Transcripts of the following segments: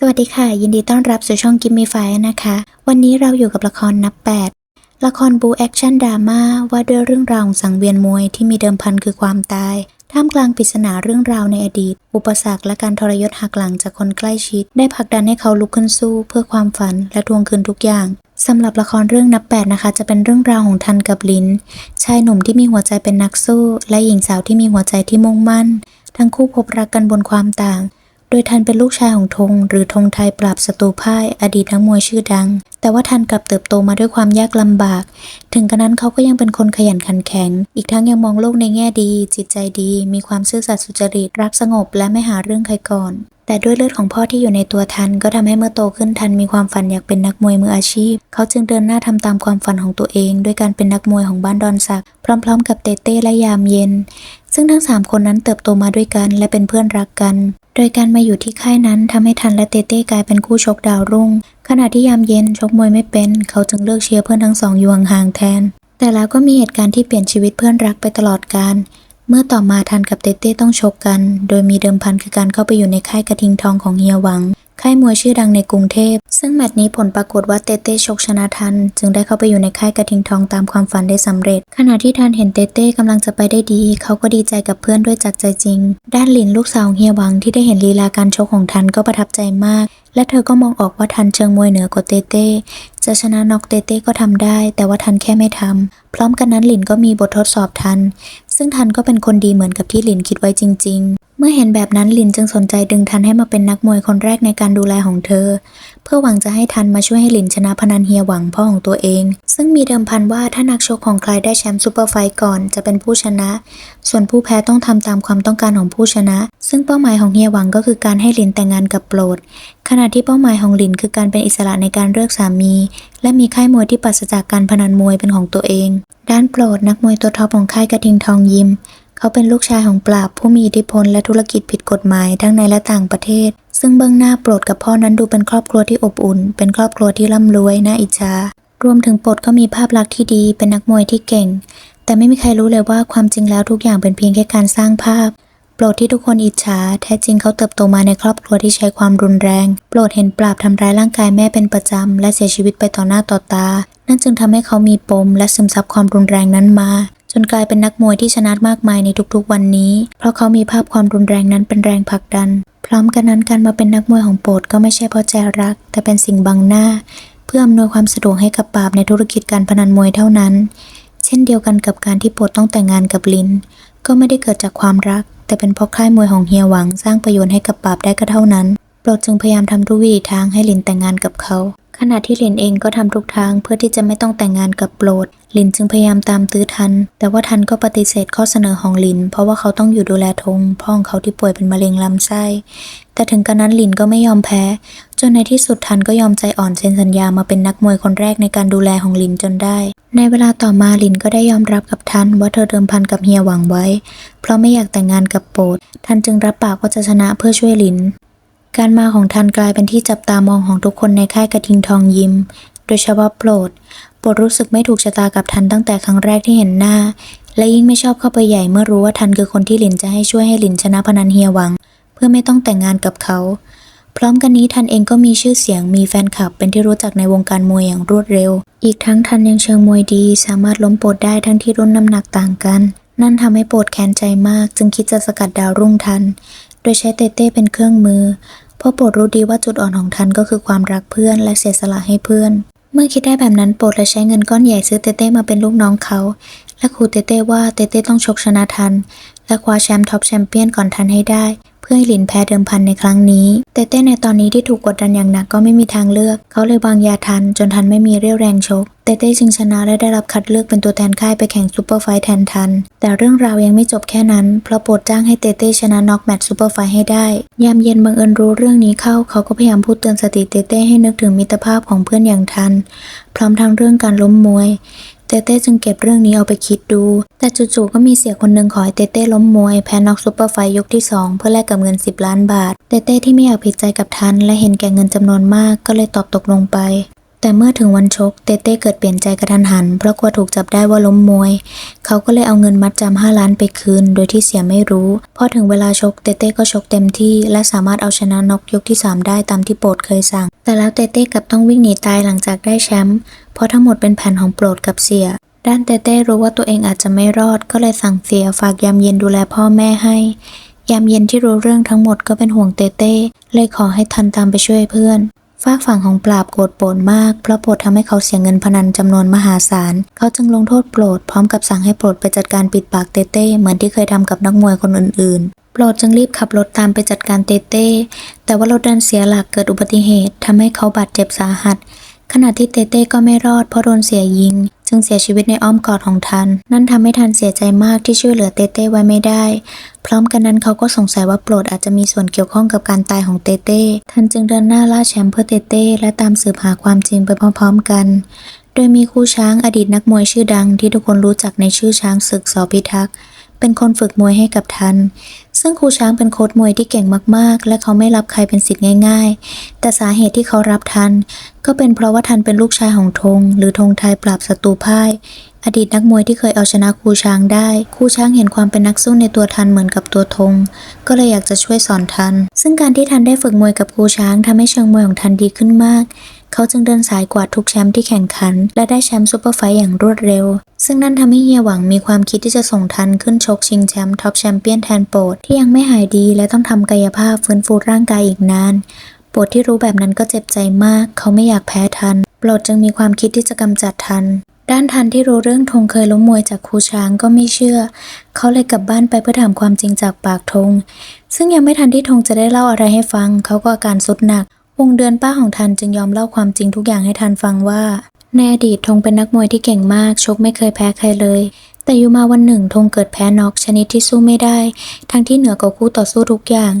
สวัสดีค่ะ ยินดีต้อนรับสู่ช่องกิมมี่ไฟนะคะ วันนี้เราอยู่กับละครนับ 8 ละครบูแอคชั่นดราม่าว่าด้วยเรื่องราวสังเวียนมวยที่มีเดิมพันคือความตาย ท่ามกลางปริศนาเรื่องราวในอดีต อุปสรรคและการทรยศหักหลังจากคนใกล้ชิด ได้ผลักดันให้เขาลุกขึ้นสู้ เพื่อความฝันและทวงคืนทุกอย่างสำหรับละครเรื่องนับแปดนะคะ จะเป็นเรื่องราวของทันกับลินชายหนุ่มที่มีหัวใจเป็นนักสู้ และหญิงสาวที่มีหัวใจที่มุ่งมั่น ทั้งคู่พบรักกันบนความต่าง โดยทันเป็นลูกชายของธงหรือธงไทยปราบศัตรูพ่ายอดีตนักมวยชื่อดัง แต่ว่าทันกลับเติบโตมาด้วยความยากลำบาก ถึงกระนั้นเขาก็ยังเป็นคนขยันขันแข็ง อีกทั้งยังมองโลกในแง่ดี จิตใจดี มีความซื่อสัตย์สุจริต รักสงบและไม่หาเรื่องใครก่อน แต่ด้วยเลือดของพ่อที่อยู่ในตัวทันก็ทำให้เมื่อโตขึ้นทันมีความฝันอยากเป็นนักมวยมืออาชีพ เขาจึงเดินหน้าทำตามความฝันของตัวเอง ด้วยการเป็นนักมวยของบ้านดอนสักพร้อม ๆ กับเต้เต้และยามเย็นซึ่งทั้งสามคนนั้นเติบโตมาด้วยกันและเป็นเพื่อนรักกัน โดยการมาอยู่ที่ค่ายนั้นทำให้ทันและเต้เต้กลายเป็นคู่ชกดาวรุ่ง ขณะที่ยามเย็นชกมวยไม่เป็น เขาจึงเลือกเชียร์เพื่อนทั้งสองอยู่ห่างๆแทน แต่แล้วก็มีเหตุการณ์ที่เปลี่ยนชีวิตเพื่อนรักไปตลอดกาล เมื่อต่อมาทันกับเต้เต้ต้องชกกัน โดยมีเดิมพันคือการเข้าไปอยู่ในค่ายกระทิงทองของเฮียหวัง ค่ายมวยชื่อดังในกรุงเทพ ซึ่งแมตช์นี้ผลปรากฏว่าเต้เต้ชกชนะทัน จึงได้เข้าไปอยู่ในค่ายกระทิงทองตามความฝันได้สำเร็จ ขณะที่ทันเห็นเต้เต้กำลังจะไปได้ดี เขาก็ดีใจกับเพื่อนด้วยจากใจจริง ด้านหลินลูกสาวของเฮียหวังที่ได้เห็นลีลาการชกของทันก็ประทับใจมาก และเธอก็มองออกว่าทันเชิงมวยเหนือกว่าเต้เต้จะชนะน็อกเต้เต้ก็ทำได้ แต่ว่าทันแค่ไม่ทำพร้อมกันนั้นหลินก็มีบททดสอบทัน ซึ่งทันก็เป็นคนดีเหมือนกับที่หลินคิดไว้จริง ๆ เมื่อเห็นแบบนั้นหลินจึงสนใจดึงทันให้มาเป็นนักมวยคนแรกในการดูแลของเธอ เพื่อหวังจะให้ทันมาช่วยให้หลินชนะพนันเฮียหวังพ่อของตัวเอง ซึ่งมีเดิมพันว่าถ้านักชกของใครได้แชมป์ซูเปอร์ไฟท์ก่อนจะเป็นผู้ชนะ ส่วนผู้แพ้ต้องทำตามความต้องการของผู้ชนะ ซึ่งเป้าหมายของเฮียหวังก็คือการให้หลินแต่งงานกับโปรด ขณะที่เป้าหมายของหลินคือการเป็นอิสระในการเลือกสามี และมีค่ายมวยที่ปราศจากการพนันมวยเป็นของตัวเอง ด้านโปรดนักมวยตัวท็อปของค่ายกระทิงทองยิม เขาเป็นลูกชายของปราบผู้มีอิทธิพลและธุรกิจผิดกฎหมายทั้งในและต่างประเทศ ซึ่งเบื้องหน้าโปรดกับพ่อนั้นดูเป็นครอบครัวที่อบอุ่น เป็นครอบครัวที่ร่ำรวยน่าอิจฉารวมถึงโปรดก็มีภาพลักษณ์ที่ดี เป็นนักมวยที่เก่ง แต่ไม่มีใครรู้เลยว่าความจริงแล้วทุกอย่างเป็นเพียงแค่การสร้างภาพโปรดที่ทุกคนอิจฉา แท้จริงเขาเติบโตมาในครอบครัวที่ใช้ความรุนแรง โปรดเห็นปราบทำร้ายร่างกายแม่เป็นประจำ และเสียชีวิตไปต่อหน้าต่อตา นั่นจึงทำให้เขามีปมและซึมซับความรุนแรงนั้นมา จนกลายเป็นนักมวยที่ชนะมากมายในทุกๆวันนี้ เพราะเขามีภาพความรุนแรงนั้นเป็นแรงผลักดัน พร้อมกันนั้นการมาเป็นนักมวยของโปรดก็ไม่ใช่เพราะใจรัก แต่เป็นสิ่งบังหน้า เพื่ออำนวยความสะดวกให้กับปราบในธุรกิจการพนันมวยเท่านั้น เช่นเดียวกันกับการที่โปรดต้องแต่งงานกับลิน ก็ไม่ได้เกิดจากความรัก แต่เป็นเพราะค่ายมวยของเฮียหวังสร้างประโยชน์ให้กับปราบได้ก็เท่านั้นโปรดจึงพยายามทำทุกวิถีทางให้ลินแต่งงานกับเขา ขณะที่ลินเองก็ทำทุกทางเพื่อที่จะไม่ต้องแต่งงานกับโปรดลินจึงพยายามตามตื้อทัน แต่ว่าทันก็ปฏิเสธข้อเสนอของลิน เพราะว่าเขาต้องอยู่ดูแลธงพ่อของเขาที่ป่วยเป็นมะเร็งลำไส้ แต่ถึงกระนั้นลินก็ไม่ยอมแพ้ จนในที่สุดทันก็ยอมใจอ่อนเซ็นสัญญามาเป็นนักมวยคนแรกในการดูแลของลินจนได้ ในเวลาต่อมาลินก็ได้ยอมรับกับทันว่าเธอเดิมพันกับเฮียหวังไว้ เพราะไม่อยากแต่งงานกับโปรด ทันจึงรับปากว่าจะชนะเพื่อช่วยลิน การมาของทันกลายเป็นที่จับตามองของทุกคนในค่ายกระทิงทองยิม โดยเฉพาะโปรด โปรดรู้สึกไม่ถูกชะตากับทันตั้งแต่ครั้งแรกที่เห็นหน้า และยิ่งไม่ชอบเข้าไปใหญ่เมื่อรู้ว่าทันคือคนที่หลินจะให้ช่วยให้หลินชนะพนันเฮียหวัง เพื่อไม่ต้องแต่งงานกับเขา พร้อมกันนี้ทันเองก็มีชื่อเสียงมีแฟนคลับ เป็นที่รู้จักในวงการมวยอย่างรวดเร็ว อีกทั้งทันยังเชิงมวยดี สามารถล้มโปรดได้ทั้งที่รุ่นน้ำหนักต่างกัน นั่นทำให้โปรดแค้นใจมาก จึงคิดจะสกัดดาวรุ่งทัน ดยใช้เต้เต้เป็นเครื่องมือ เพราะโปรดรู้ดีว่าจุดอ่อนของทันก็คือความรักเพื่อนและเสียสละให้เพื่อน เมื่อคิดได้แบบนั้นโปรดเลยใช้เงินก้อนใหญ่ซื้อเต้เต้มาเป็นลูกน้องเขา และขู่เต้เต้ว่าเต้เต้ต้องชกชนะทัน และคว้าแชมป์ท็อปแชมเปี้ยนก่อนทันให้ได้ เพื่อให้หลินแพ้เดิมพันในครั้งนี้ เต้เต้ในตอนนี้ที่ถูกกดดันอย่างหนักก็ไม่มีทางเลือก เขาเลยวางยาทันจนทันไม่มีเรี่ยวแรงชก เต้เต้จึงชนะและได้รับคัดเลือกเป็นตัวแทนค่ายไปแข่งซูเปอร์ไฟท์แทนทัน แต่เรื่องราวยังไม่จบแค่นั้น เพราะโปรดจ้างให้เต้เต้ชนะน็อกแมตช์ซูเปอร์ไฟท์ให้ได้ ยามเย็นบังเอิญรู้เรื่องนี้เข้า เขาก็พยายามพูดเตือนสติเต้เต้ให้นึกถึงมิตรภาพของเพื่อนอย่างทัน พร้อมทั้งเรื่องการล้มมวย เต้เต้จึงเก็บเรื่องนี้เอาไปคิดดู แต่จู่ๆก็มีเสียคนหนึ่งขอให้เต้เต้ล้มมวย แพ้น็อกซูเปอร์ไฟยกที่ 2 เพื่อแลกกับเงิน 10 ล้านบาท เต้เต้ที่ไม่อยากผิดใจกับทัน และเห็นแก่เงินจำนวนมากก็เลยตอบตกลงไป แต่เมื่อถึงวันชกเต้เต้เกิดเปลี่ยนใจกระทันหัน เพราะกลัวถูกจับได้ว่าล้มมวย เขาก็เลยเอาเงินมัดจำห้าล้านไปคืน โดยที่เสียไม่รู้ พอถึงเวลาชกเต้เต้ก็ชกเต็มที่ และสามารถเอาชนะน็อกยกที่ 3 ได้ตามที่โปรดเคยสั่ง แต่แล้วเต้เต้กับต้องวิ่งหนีตายหลังจากได้แชมป์เพราะทั้งหมดเป็นแผนของโปรดกับเสียด้านเต้เต้รู้ว่าตัวเองอาจจะไม่รอด ก็เลยสั่งเสียฝากยามเย็นดูแลพ่อแม่ให้ ยามเย็นที่รู้เรื่องทั้งหมดก็เป็นห่วงเต้เต้เลยขอให้ทันตามไปช่วยเพื่อน ฝากฝั่งของปราบโกรธโปรดมาก เพราะโปรดทำให้เขาเสียเงินพนันจำนวนมหาศาล เขาจึงลงโทษโปรดพร้อมกับสั่งให้โปรดไปจัดการปิดปากเต้เต้เหมือนที่เคยทำกับนักมวยคนอื่นๆ โปรดจึงรีบขับรถตามไปจัดการเต้เต้แต่ว่ารถดันเสียหลักเกิดอุบัติเหตุทำให้เขาบาดเจ็บสาหัส ขณะที่เต้เต้ก็ไม่รอดเพราะโดนเสียยิง จึงเสียชีวิตในอ้อมกอดของทัน นั่นทำให้ทันเสียใจมากที่ช่วยเหลือเต้เต้ไว้ไม่ได้ พร้อมกันนั้นเขาก็สงสัยว่าโปรดอาจจะมีส่วนเกี่ยวข้องกับการตายของเตเต้ท่านจึงเดินหน้าล่าแชมป์เพื่อเตเต้และตามสืบหาความจริงไปพร้อมๆกัน โดยมีคู่ช้างอดีตนักมวยชื่อดังที่ทุกคนรู้จักในชื่อช้างศึกสอพิทักษ์ เป็นคนฝึกมวยให้กับทันซึ่งครูช้างเป็นโค้ชมวยที่เก่งมากๆ และเขาไม่รับใครเป็นศิษย์ง่าย ๆ แต่สาเหตุที่เขารับทันก็เป็นเพราะว่าทันเป็นลูกชายของธงหรือธงไทยปราบศัตรูพ่าย อดีตนักมวยที่เคยเอาชนะครูช้างได้ ครูช้างเห็นความเป็นนักสู้ในตัวทันเหมือนกับตัวธง ก็เลยอยากจะช่วยสอนทันซึ่งการที่ทันได้ฝึกมวยกับครูช้างทำให้เชิงมวยของทันดีขึ้นมาก เขาจึงเดินสายกวาดทุกแชมป์ที่แข่งขัน และได้แชมป์ซูเปอร์ไฟท์อย่างรวดเร็ว ซึ่งนั่นทำให้เฮียหวังมีความคิดที่จะส่งทันขึ้นชกชิงแชมป์ท็อปแชมเปี้ยนแทนโปรดที่ยังไม่หายดี และต้องทำกายภาพฟื้นฟูร่างกายอีกนานโปรดที่รู้แบบนั้นก็เจ็บใจมาก เขาไม่อยากแพ้ทันโปรดจึงมีความคิดที่จะกำจัดทันด้านทันที่รู้เรื่องธงเคยล้มมวยจากครูช้างก็ไม่เชื่อ เขาเลยกลับบ้านไปเพื่อถามความจริงจากปากธง ซึ่งยังไม่ทันที่ธงจะได้เล่าอะไรให้ฟัง เขาก็อาการสุดหนัก วงเดือนป้าของทันจึงยอมเล่าความจริงทุกอย่างให้ทันฟังว่า ในอดีตธงเป็นนักมวยที่เก่งมาก ชกไม่เคยแพ้ใครเลย แต่อยู่มาวันหนึ่งธงเกิดแพ้น็อกชนิดที่สู้ไม่ได้ ทั้งที่เหนือกว่าคู่ต่อสู้ทุกอย่าง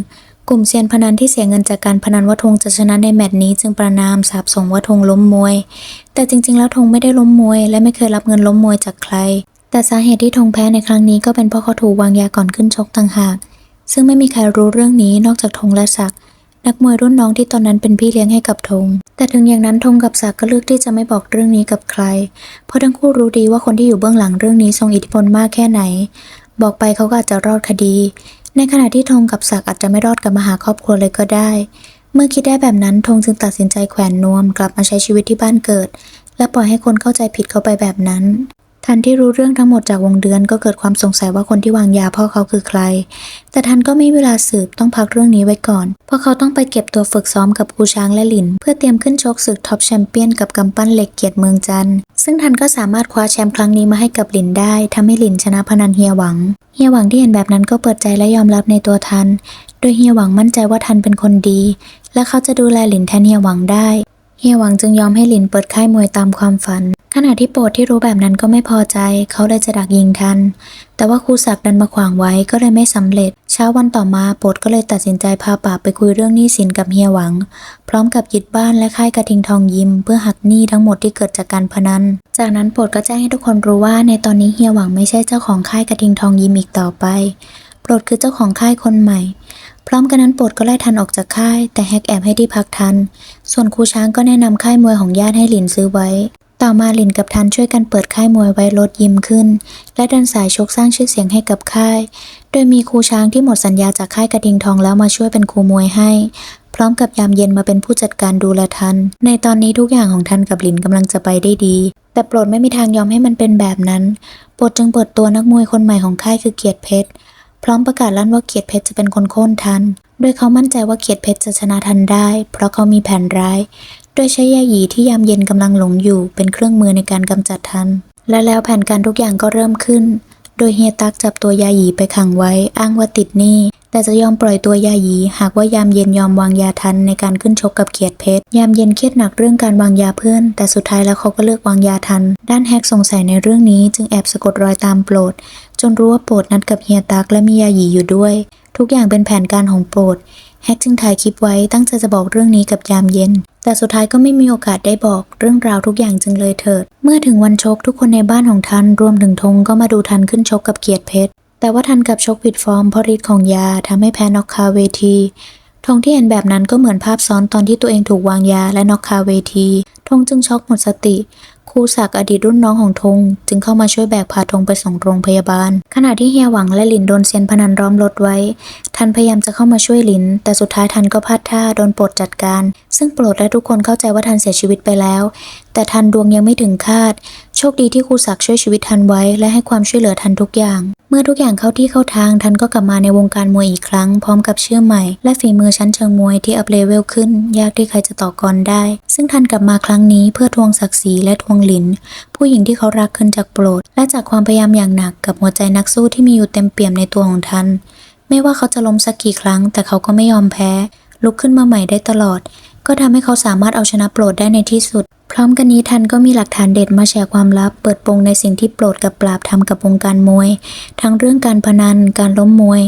กลุ่มเซียนพนันที่เสียเงินจากการพนันว่าธงจะชนะในแมตช์นี้จึงประนามสาบส่งว่าธงล้มมวย แต่จริง ๆ แล้วธงไม่ได้ล้มมวย และไม่เคยรับเงินล้มมวยจากใคร แต่สาเหตุที่ธงแพ้ในครั้งนี้ก็เป็นเพราะเขาถูกวางยาก่อนขึ้นชกต่างหาก ซึ่งไม่มีใครรู้เรื่องนี้นอกจากธงและศักดิ์ นักมวยรุ่นน้องที่ตอนนั้นเป็นพี่เลี้ยงให้กับธง แต่ถึงอย่างนั้นธงกับศักดิ์ก็เลือกที่จะไม่บอกเรื่องนี้กับใคร เพราะทั้งคู่รู้ดีว่าคนที่อยู่เบื้องหลังเรื่องนี้ทรงอิทธิพลมากแค่ไหน บอกไปเขาก็อาจจะรอดคดี ในขณะที่ธงกับศักก์อาจจะไม่รอดกลับมาหาครอบครัวเลยก็ได้ เมื่อคิดได้แบบนั้นธงจึงตัดสินใจแขวนนวม กลับมาใช้ชีวิตที่บ้านเกิด และปล่อยให้คนเข้าใจผิดเขาไปแบบนั้น ทันที่รู้เรื่องทั้งหมดจากวงเดือนก็เกิดความสงสัยว่าคนที่วางยาพ่อเขาคือใคร แต่ทันก็ไม่เวลาสืบต้องพักเรื่องนี้ไว้ก่อน เพราะเขาต้องไปเก็บตัวฝึกซ้อมกับครูช้างและหลิน เพื่อเตรียมขึ้นชกศึกท็อปแชมเปี้ยนกับกำปั้นเหล็กเกียรติเมืองจันทร์ซึ่งทันก็สามารถคว้าแชมป์ครั้งนี้มาให้กับหลินได้ทำให้หลินชนะพนันเฮียหวัง เฮียหวังที่เห็นแบบนั้นก็เปิดใจและยอมรับในตัวทัน โดยเฮียหวังมั่นใจว่าทันเป็นคนดี และเขาจะดูแลหลินแทนเฮียหวังได้ เฮียหวังจึงยอมให้หลินเปิดค่ายมวยตามความฝัน ขณะที่โปรดที่รู้แบบนั้นก็ไม่พอใจ เขาเลยจะดักยิงทัน แต่ว่าครูศักดิ์ดันมาขวางไว้ก็เลยไม่สำเร็จ เช้าวันต่อมาโปรดก็เลยตัดสินใจพาป่าไปคุยเรื่องหนี้สินกับเฮียหวัง พร้อมกับยึดบ้านและค่ายกระทิงทองยิม เพื่อหักหนี้ทั้งหมดที่เกิดจากการพนัน จากนั้นโปรดก็แจ้งให้ทุกคนรู้ว่า ในตอนนี้เฮียหวังไม่ใช่เจ้าของค่ายกระทิงทองยิมอีกต่อไป โปรดคือเจ้าของค่ายคนใหม่ พร้อมกันนั้นโปรดก็ไล่ทันออกจากค่าย แต่แฮกแอบให้ที่พักทัน ส่วนครูช้างก็แนะนำค่ายมวยของญาติให้หลินซื้อไว้ ต่อมาหลินกับทันช่วยกันเปิดค่ายมวยไว้ลดยิมขึ้น และดินสายชกสร้างชื่อเสียงให้กับค่าย โดยมีครูช้างที่หมดสัญญาจากค่ายกระทิงทองแล้วมาช่วยเป็นครูมวยให้ พร้อมกับยามเย็นมาเป็นผู้จัดการดูแลทัน ในตอนนี้ทุกอย่างของทันกับหลินกำลังจะไปได้ดี แต่โปรดไม่มีทางยอมให้มันเป็นแบบนั้น โปรดจึงเปิดตัวนักมวยคนใหม่ของค่ายคือเกียรติเพชร พร้อมประกาศลั่นว่าเกียรติเพชรจะเป็นคนโค่นทัน โดยเขามั่นใจว่าเกียรติเพชรจะชนะทันได้ เพราะเขามีแผนร้าย โดยใช้ยาหยีที่ยามเย็นกำลังหลงอยู่เป็นเครื่องมือในการกำจัดทัน และแล้วแผนการทุกอย่างก็เริ่มขึ้น โดยเฮียตักจับตัวยาหยีไปขังไว้ อ้างว่าติดหนี้แต่จะยอมปล่อยตัวยาหยี หากว่ายามเย็นยอมวางยาทันในการขึ้นชกกับเกียรติเพชร ยามเย็นเครียดหนักเรื่องการวางยาเพื่อน แต่สุดท้ายแล้วเขาก็เลือกวางยาทัน ด้านแฮกสงสัยในเรื่องนี้จึงแอบสะกดรอยตามโปรด จนรู้ว่าโปรดนัดกับเฮียตักและมียาหยีอยู่ด้วย ทุกอย่างเป็นแผนการของโปรด แฮกจึงถ่ายคลิปไว้ตั้งใจจะบอกเรื่องนี้กับยามเย็น แต่สุดท้ายก็ไม่มีโอกาสได้บอกเรื่องราวทุกอย่างจึงเลยเถิด เมื่อถึงวันชกทุกคนในบ้านของทันรวมถึงธงก็มาดูทันขึ้นชกกับเกียรติเพชร แต่ว่าทันกับชกผิดฟอร์มเพราะฤทธิ์ของยาทำให้แพ้น็อกคาเวทีธงที่เห็นแบบนั้นก็เหมือนภาพซ้อนตอนที่ตัวเองถูกวางยาและน็อกคาเวทีธงจึงช็อกหมดสติ ครูศักดิ์อดีตรุ่นน้องของธงจึงเข้ามาช่วยแบกพาธงไปส่งโรงพยาบาล ขณะที่เฮียหวังและหลินโดนเซียนพนันร้อมรถไว้ ทันพยายามจะเข้ามาช่วยหลิน แต่สุดท้ายทันก็พลาดท่าโดนปลดจัดการ ซึ่งโปรดและทุกคนเข้าใจว่าทันเสียชีวิตไปแล้ว แต่ทันดวงยังไม่ถึงคาด โชคดีที่ครูศักดิ์ช่วยชีวิตทันไว้ และให้ความช่วยเหลือทันทุกอย่าง เมื่อทุกอย่างเข้าที่เข้าทางทันก็กลับมาในวงการมวยอีกครั้ง พร้อมกับชื่อใหม่ และฝีมือชั้นเชิงมวยที่อัพเลเวลขึ้น ยากที่ใครจะต่อกรได้ ซึ่งทันกลับมาครั้งนี้เพื่อทวงศักดิ์ศรีและทวงหลิน ผู้หญิงที่เขารักขึ้นจากโปรด และจากความพยายามอย่างหนักกับหัวใจนักสู้ที่มีอยู่เต็มเปี่ยมในตัวของทัน ไม่ว่าเขาจะล้มสักกี่ครั้ง แต่เขาก็ไม่ยอมแพ้ ลุกขึ้นมาใหม่ได้ตลอด ก็ทำให้เขาสามารถเอาชนะโปรดได้ในที่สุด พร้อมกันนี้ทันก็มีหลักฐานเด็ดมาแชร์ความลับ เปิดโปงในสิ่งที่โปรดกับปราบทำกับวงการมวย ทั้งเรื่องการพนัน การล้มมวย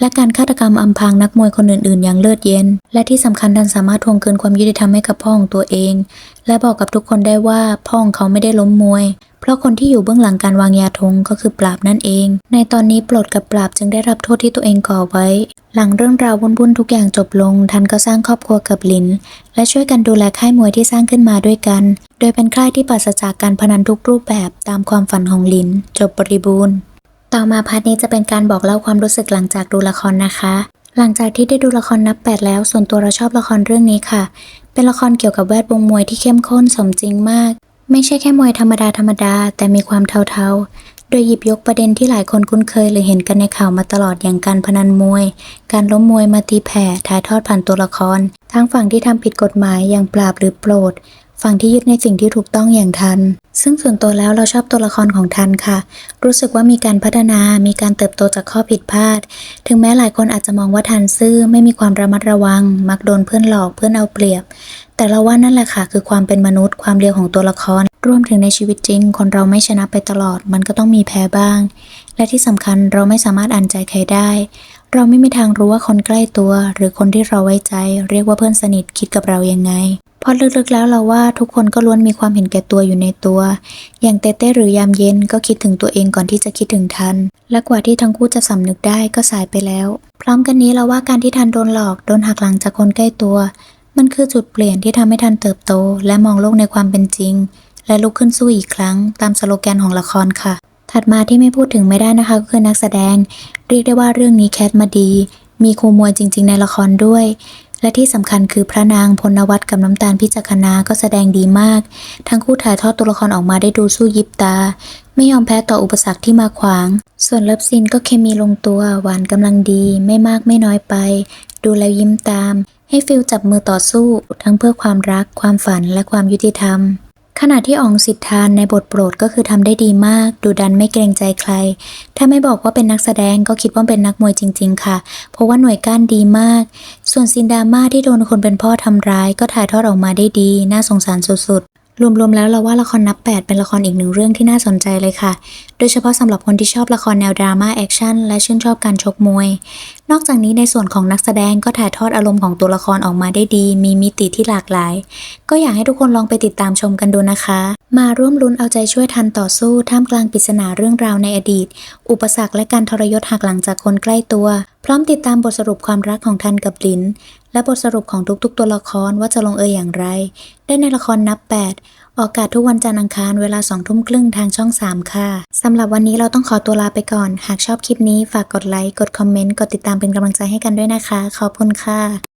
และการฆาตกรรมอำพรางนักมวยคนอื่นๆ อย่างเลือดเย็น และที่สำคัญทันสามารถทวงคืนความยุติธรรมให้กับพ่อของตัวเอง และบอกกับทุกคนได้ว่าพ่อของเขาไม่ได้ล้มมวย ราะคนที่อยู่เบื้องหลังการวางยาธงก็คือปราบนั่นเอง ในตอนนี้ปรดกับปราบจึงได้รับโทษที่ตัวเองก่อไว้ หลังเรื่องราววุ่นๆทุกอย่างจบลง ทันก็สร้างครอบครัวกับลิน และช่วยกันดูแลค่ายมวยที่สร้างขึ้นมาด้วยกัน โดยเป็นค่ายที่ปราศจากการพนันทุกรูปแบบตามความฝันของลิน จบบริบูรณ์ ต่อมาพาร์ทนี้จะเป็นการบอกเล่าความรู้สึกหลังจากดูละครนะคะหลังจากที่ได้ดูละครนับแปดแล้ว ส่วนตัวเราชอบละครเรื่องนี้ค่ะ เป็นละครเกี่ยวกับแวดวงมวยที่เข้มข้นสมจริงมาก ไม่ใช่แค่มวยธรรมดาธรรมดาแต่มีความเทาๆ โดยหยิบยกประเด็นที่หลายคนคุ้นเคย หรือเห็นกันในข่าวมาตลอดอย่างการพนันมวย การล้มมวยมาตีแผ่ถ่ายทอดผ่านตัวละคร ทั้งฝั่งที่ทำผิดกฎหมายอย่างปราบหรือโปรด ฝั่งที่ยึดในสิ่งที่ถูกต้องอย่างทัน ซึ่งส่วนตัวแล้วเราชอบตัวละครของทันค่ะ รู้สึกว่ามีการพัฒนา มีการเติบโตจากข้อผิดพลาด ถึงแม้หลายคนอาจจะมองว่าทันซื่อไม่มีความระมัดระวัง มักโดนเพื่อนหลอกเพื่อนเอาเปรียบ แต่เราว่านั่นแหละค่ะ คือความเป็นมนุษย์ ความเรียวของตัวละคร รวมถึงในชีวิตจริง คนเราไม่ชนะไปตลอด มันก็ต้องมีแพ้บ้าง และที่สำคัญเราไม่สามารถอ่านใจใครได้ เราไม่มีทางรู้ว่าคนใกล้ตัว หรือคนที่เราไว้ใจ เรียกว่าเพื่อนสนิทคิดกับเรายังไง เพราะลึกๆแล้วเราว่าทุกคนก็ล้วนมีความเห็นแก่ตัวอยู่ในตัว อย่างเต้เต้หรือยามเย็นก็คิดถึงตัวเองก่อนที่จะคิดถึงทัน และกว่าที่ทั้งคู่จะสำนึกได้ก็สายไปแล้ว พร้อมกันนี้เราว่าการที่ทันโดนหลอกโดนหักหลังจากคนใกล้ตัว มันคือจุดเปลี่ยนที่ทำให้ทันเติบโต และมองโลกในความเป็นจริง และลุกขึ้นสู้อีกครั้ง ตามสโลแกนของละครค่ะ ถัดมาที่ไม่พูดถึงไม่ได้นะคะก็คือนักแสดง เรียกได้ว่าเรื่องนี้แคสมาดี มีครูมวยจริง ๆ ในละครด้วย และที่สำคัญคือพระนางพลนวัตกับน้ำตาลพิจักนาก็แสดงดีมาก ทั้งคู่ถ่ายทอดตัวละครออกมาได้ดูสู้ยิบตา ไม่ยอมแพ้ต่ออุปสรรคที่มาขวาง ส่วนเลิฟซินก็เคมีลงตัวหวานกำลังดี ไม่มากไม่น้อยไป ดูแล้วยิ้มตาม ให้ฟิลจับมือต่อสู้ ทั้งเพื่อความรัก ความฝันและความยุติธรรม ขณะที่อองสิทธานในบทโปรดก็คือทำได้ดีมาก ดูดันไม่เกรงใจใคร ถ้าไม่บอกว่าเป็นนักแสดงก็คิดว่าเป็นนักมวยจริง ๆ ค่ะ เพราะว่าหน่วยก้านดีมาก ส่วนซินดาม่าที่โดนคนเป็นพ่อทำร้าย ก็ถ่ายทอดออกมาได้ดี น่าสงสารสุดๆ รวมๆแล้วเราว่าละครนับแปดเป็นละครอีกหนึ่งเรื่องที่น่าสนใจเลยค่ะ โดยเฉพาะสำหรับคนที่ชอบละครแนวดราม่าแอคชั่นและชื่นชอบการชกมวย นอกจากนี้ในส่วนของนักแสดงก็ถ่ายทอดอารมณ์ของตัวละครออกมาได้ดี มีมิติที่หลากหลาย ก็อยากให้ทุกคนลองไปติดตามชมกันดูนะคะ มาร่วมลุ้นเอาใจช่วยทันต่อสู้ท่ามกลางปริศนาเรื่องราวในอดีต อุปสรรคและการทรยศหักหลังจากคนใกล้ตัว พร้อมติดตามบทสรุปความรักของทันกับลิน และบทสรุปของทุกๆ ตัวละครว่าจะลงเอยอย่างไร ได้ในละครนับ 8 ออกอากาศทุกวันจันทร์อังคารเวลาสองทุ่มครึ่งทางช่อง 3 ค่ะ สำหรับวันนี้เราต้องขอตัวลาไปก่อน หากชอบคลิปนี้ฝากกดไลค์ กดคอมเมนต์ กดติดตามเป็นกำลังใจให้กันด้วยนะคะ ขอบคุณค่ะ